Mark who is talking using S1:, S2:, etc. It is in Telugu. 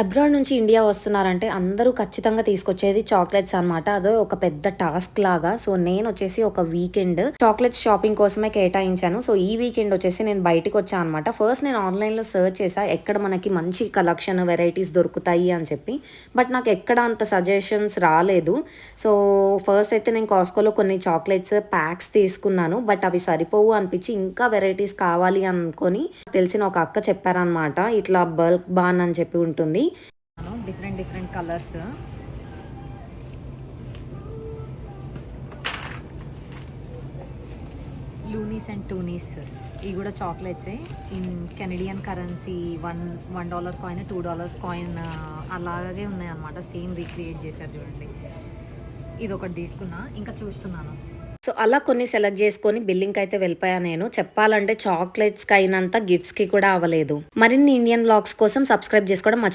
S1: అబ్రాడ్ నుంచి ఇండియా వస్తున్నారంటే అందరూ ఖచ్చితంగా తీసుకొచ్చేది చాక్లెట్స్ అనమాట అదో ఒక పెద్ద టాస్క్ లాగా. సో నేను వచ్చేసి ఒక వీకెండ్ చాక్లెట్స్ షాపింగ్ కోసమే కేటాయించాను. సో ఈ వీకెండ్ వచ్చేసి నేను బయటకు వచ్చాను అనమాట ఫస్ట్ నేను ఆన్లైన్లో సర్చ్ చేసా ఎక్కడ మనకి మంచి కలెక్షన్ వెరైటీస్ దొరుకుతాయి అని చెప్పి. బట్ నాకు ఎక్కడ అంత సజెషన్స్ రాలేదు. సో ఫస్ట్ అయితే నేను కాస్కోలో కొన్ని చాక్లెట్స్ ప్యాక్స్ తీసుకున్నాను. బట్ అవి సరిపోవు అనిపించి ఇంకా వెరైటీస్ కావాలి అనుకొని తెలిసిన ఒక అక్క చెప్పారనమాట ఇట్లా బల్క్ బాన్ అని చెప్పి ఉంటుంది. Different different colours loonies and toonies ఇవి కూడా చాక్లెట్సే in Canadian currency one one dollar coin two dollars coin అలాగే ఉన్నాయి అన్నమాట సేమ్ రీక్రియేట్ చేశారు చూడండి. ఇది ఒకటి తీసుకున్నా. ఇంకా చూస్తున్నాను. సో అలా కొన్ని సెలెక్ట్ చేసుకొని బిల్లింగ్ అయితే వెళ్ళిపోయా నేను. చెప్పాలంటే చాక్లెట్స్కి అయినంత గిఫ్ట్స్కి కూడా అవ్వలేదు. మరిన్ని ఇండియన్ బ్లాగ్స్ కోసం సబ్స్క్రైబ్ చేసుకోవడం మర్చి